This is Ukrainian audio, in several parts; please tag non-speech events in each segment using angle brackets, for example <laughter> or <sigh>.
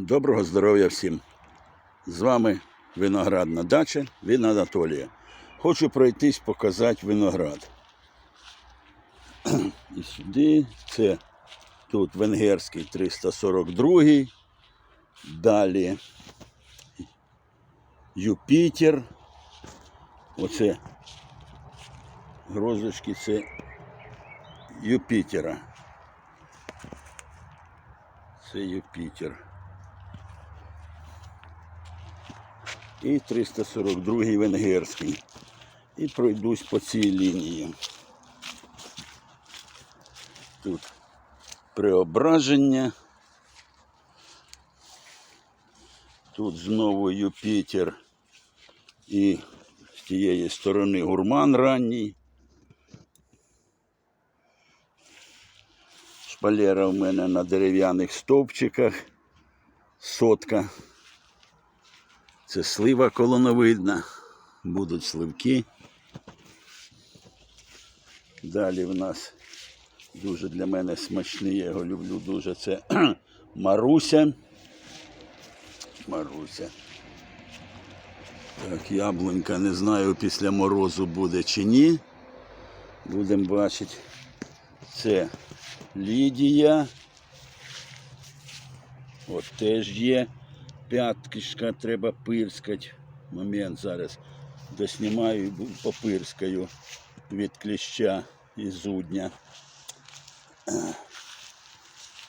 Доброго здоров'я всім! З вами виноградна дача від Анатолія. Хочу пройтись показати виноград. <clears throat> І сюди це тут венгерський 342, далі Юпітер. Оце грозочки це Юпітера. Це Юпітер. І 342 венгерський. І пройдусь по цій лінії. Тут преображення. Тут знову Юпітер і з тієї сторони гурман ранній. Шпалера в мене на дерев'яних стовпчиках. Сотка. Це слива колоновидна. Будуть сливки. Далі в нас дуже для мене смачний, я його люблю дуже. Це <clears throat> Маруся. Маруся. Так, яблунька, не знаю, після морозу буде чи ні. Будемо бачити. Це Лідія. От теж є. П'яткішка треба пирскати. Момент зараз доснімаю і попирскаю від кліща і зудня.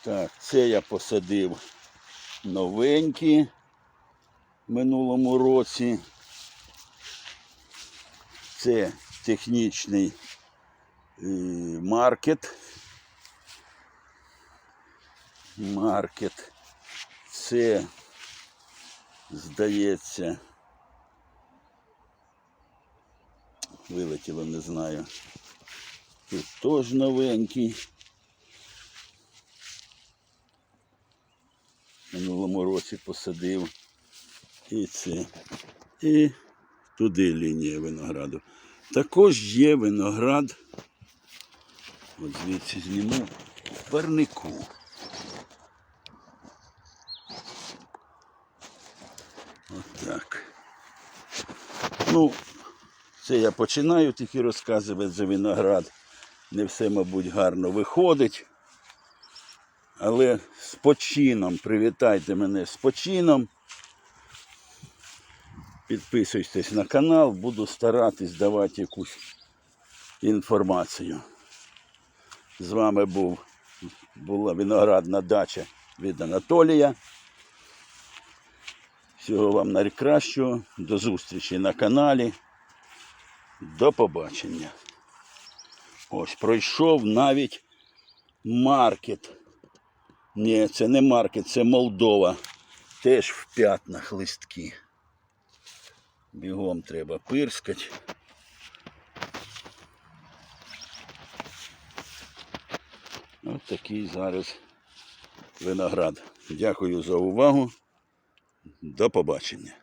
Так, це я посадив новенькі в минулому році. Це технічний е, маркет. Маркет. Це, здається, вилетіло, не знаю. Тут теж новенький. Минулому році посадив. І це. І туди лінія винограду. Також є виноград. От звідси зніму в парнику. Ну, це я починаю тільки розказувати за виноград. Не все, мабуть, гарно виходить. Але з почином, привітайте мене з почином. Підписуйтесь на канал, буду старатись давати якусь інформацію. З вами був, була виноградна дача від Анатолія. Всього вам найкращого. До зустрічі на каналі. До побачення. Ось пройшов навіть маркет. Ні, це не маркет, це Молдова. Теж в п'ятнах листки. Бігом треба пирскати. Ось такий зараз виноград. Дякую за увагу. До побачення.